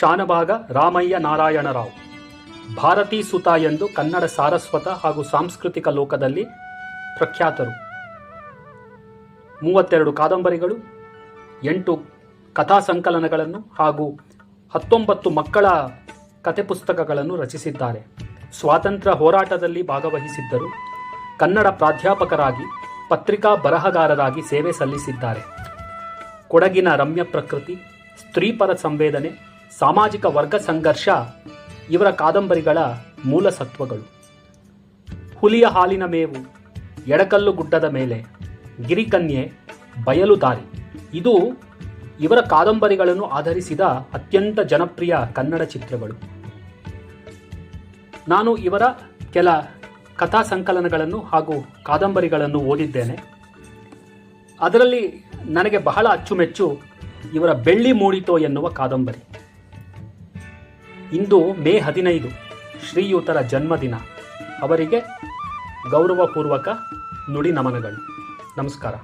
ಶಾನಭಾಗ ರಾಮಯ್ಯ ನಾರಾಯಣರಾವ್. ಭಾರತೀ ಸುತ ಎಂದು ಕನ್ನಡ ಸಾರಸ್ವತ ಹಾಗೂ ಸಾಂಸ್ಕೃತಿಕ ಲೋಕದಲ್ಲಿ ಪ್ರಖ್ಯಾತರು. ಮೂವತ್ತೆರಡು ಕಾದಂಬರಿಗಳು, ಎಂಟು ಕಥಾ ಸಂಕಲನಗಳನ್ನು ಹಾಗೂ ಹತ್ತೊಂಬತ್ತು ಮಕ್ಕಳ ಕತೆ ಪುಸ್ತಕಗಳನ್ನು ರಚಿಸಿದ್ದಾರೆ. ಸ್ವಾತಂತ್ರ್ಯ ಹೋರಾಟದಲ್ಲಿ ಭಾಗವಹಿಸಿದ್ದರು. ಕನ್ನಡ ಪ್ರಾಧ್ಯಾಪಕರಾಗಿ, ಪತ್ರಿಕಾ ಬರಹಗಾರರಾಗಿ ಸೇವೆ ಸಲ್ಲಿಸಿದ್ದಾರೆ. ಕೊಡಗಿನ ರಮ್ಯ ಪ್ರಕೃತಿ, ಸ್ತ್ರೀಪರ ಸಂವೇದನೆ ಸಾಮಾಜಿಕ ವರ್ಗ ಸಂಘರ್ಷ ಇವರ ಕಾದಂಬರಿಗಳ ಮೂಲ ಸತ್ವಗಳು. ಹುಲಿಯ ಹಾಲಿನ ಮೇವು, ಎಡಕಲ್ಲು ಗುಡ್ಡದ ಮೇಲೆ, ಗಿರಿಕನ್ಯೆ, ಬಯಲು ದಾರಿ. ಇದು ಇವರ ಕಾದಂಬರಿಗಳನ್ನು ಆಧರಿಸಿದ ಅತ್ಯಂತ ಜನಪ್ರಿಯ ಕನ್ನಡ ಚಿತ್ರಗಳು. ನಾನು ಇವರ ಕೆಲ ಕಥಾ ಸಂಕಲನಗಳನ್ನು ಹಾಗೂ ಕಾದಂಬರಿಗಳನ್ನು ಓದಿದ್ದೇನೆ. ಅದರಲ್ಲಿ ನನಗೆ ಬಹಳ ಅಚ್ಚುಮೆಚ್ಚು ಇವರ ಬೆಳ್ಳಿ ಮೂಡಿತೋ ಎನ್ನುವ ಕಾದಂಬರಿ. ಇಂದು ಮೇ ಹದಿನೈದು ಶ್ರೀಯುತರ ಜನ್ಮದಿನ. ಅವರಿಗೆ ಗೌರವಪೂರ್ವಕ ನುಡಿ ನಮನಗಳು. ನಮಸ್ಕಾರ.